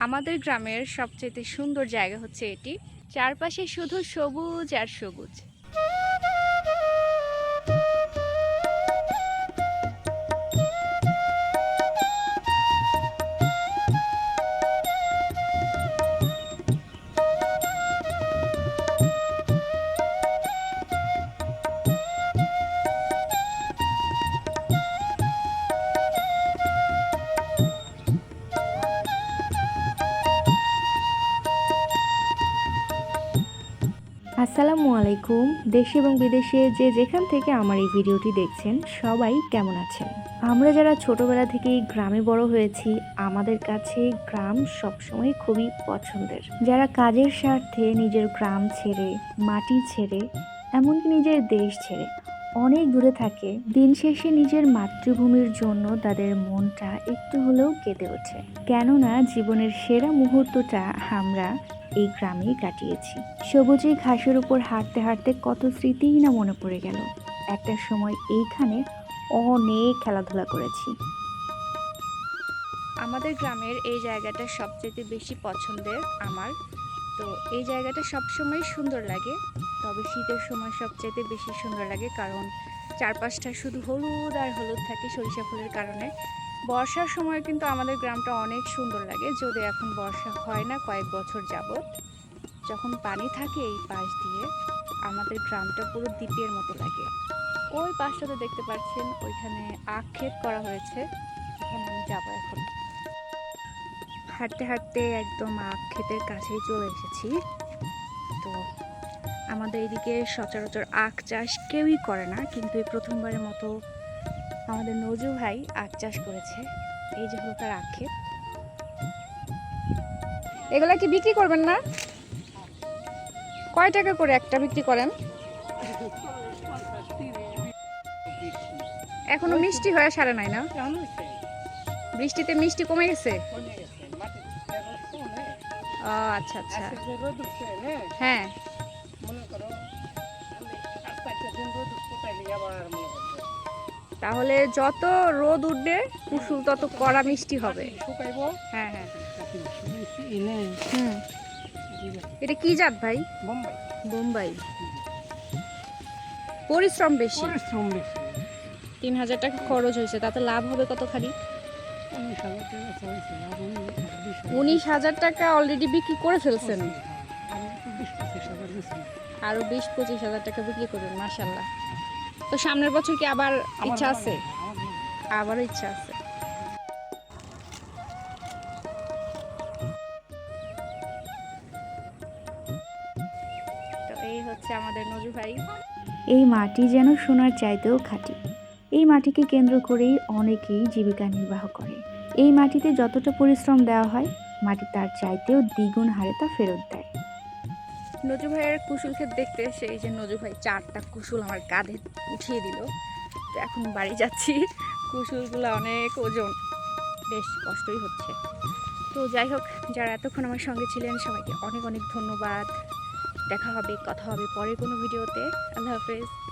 আমাদের গ্রামের সবচেয়ে সুন্দর জায়গা হচ্ছে এটি। চারপাশে শুধু সবুজ আর সবুজ। আসসালামু আলাইকুম দেশে এবং বিদেশে যে যেখান থেকে আমার এই ভিডিওটি দেখছেন, সবাই কেমন আছেন? আমরা যারা ছোটবেলা থেকেই গ্রামে বড় হয়েছি, আমাদের কাছে গ্রাম সবসময় খুবই পছন্দের। যারা কাজের স্বার্থে নিজের গ্রাম ছেড়ে, মাটি ছেড়ে, এমনকি নিজের দেশ ছেড়ে অনেক দূরে থাকে। দিন শেষে নিজের মাতৃভূমির জন্য তাদের মনটা একটু হলেও কেঁদে ওঠে। কেননা জীবনের সেরা মুহূর্তটা আমরা এই গ্রামেই কাটিয়েছি। সবুজে ঘাসের উপর হাঁটতে হাঁটতে কত স্মৃতিই না মনে পড়ে গেল। একটা সময় এইখানে অনেক খেলাধুলা করেছি। আমাদের গ্রামের এই জায়গাটা সবচেয়ে বেশি পছন্দের আমার তো এই জায়গাটা সবসময় সুন্দর লাগে। তবে শীতের সময় সবচেয়ে বেশি সুন্দর লাগে কারণ চারপাশটা শুধু হলুদ আর হলুদ থাকে সরিষা ফুলের কারণে। বর্ষার সময় কিন্তু আমাদের গ্রামটা অনেক সুন্দর লাগে। যদি এখন বর্ষা হয় না কয়েক বছর যাবত যখন পানি থাকে এই পাশ দিয়ে, আমাদের গ্রামটা পুরো দ্বীপের মতো লাগে। ওই পাশটাতে দেখতে পাচ্ছেন, ওইখানে আখ ক্ষেত করা হয়েছে। ওখানে আমি যাব এখন। হাঁটতে হাঁটতে একদম আখ ক্ষেতের কাছেই চলে এসেছি। তো আমাদের এদিকে সচরাচর আখ চাষ কেউই করে না, কিন্তু এই প্রথমবারের মতো আমাদের নজু ভাই আখ চাষ করেছে। এই যে হলো তার আখ ক্ষেত। এগুলা কি বিক্রি করবেন না? কয় টাকা করে একটা বিক্রি করেন? এখনও মিষ্টি হয়ে সারে নাই না? বৃষ্টিতে মিষ্টি কমে গেছে? ও আচ্ছা আচ্ছা। হ্যাঁ? তাহলে যত রোদ উঠবে কুসুল তত কড়া মিষ্টি হবে। হ্যাঁ হ্যাঁ হুম। এটা কি জাত ভাই? বোম্বাই। পরিশ্রম বেশি। তিন হাজার টাকা খরচ হয়েছে তাতে লাভ হবে কতখানি? উনিশ হাজার টাকা অলরেডি বিক্রি করে ফেলছেন। আরও বিশ, পঁচিশ হাজার টাকা বিক্রি করবেন মাসাল্লাহ তো সামনের বছর কি আবার ইচ্ছা আছে? আবারও ইচ্ছা আছে। এই মাটি যেন সোনার চাইতেও খাঁটি। এই মাটিকে কেন্দ্র করেই অনেকেই জীবিকা নির্বাহ করে। এই মাটিতে যতটা পরিশ্রম দেওয়া হয়, মাটি তার চাইতেও দ্বিগুণ হারে তা ফেরত দেয়। নজু ভাইয়ের কুশুল ক্ষেত দেখতে এসে এই যে নজু ভাই চারটা কুশুল আমার কাঁধে উঠিয়ে দিল। তো এখন বাড়ি যাচ্ছি। কুশুলগুলো অনেক ওজন। বেশ কষ্টই হচ্ছে। তো যাই হোক, যারা এতক্ষণ আমার সঙ্গে ছিলেন, সবাইকে অনেক অনেক ধন্যবাদ। দেখা হবে, কথা হবে পরের কোনো ভিডিওতে। আল্লাহ হাফেজ।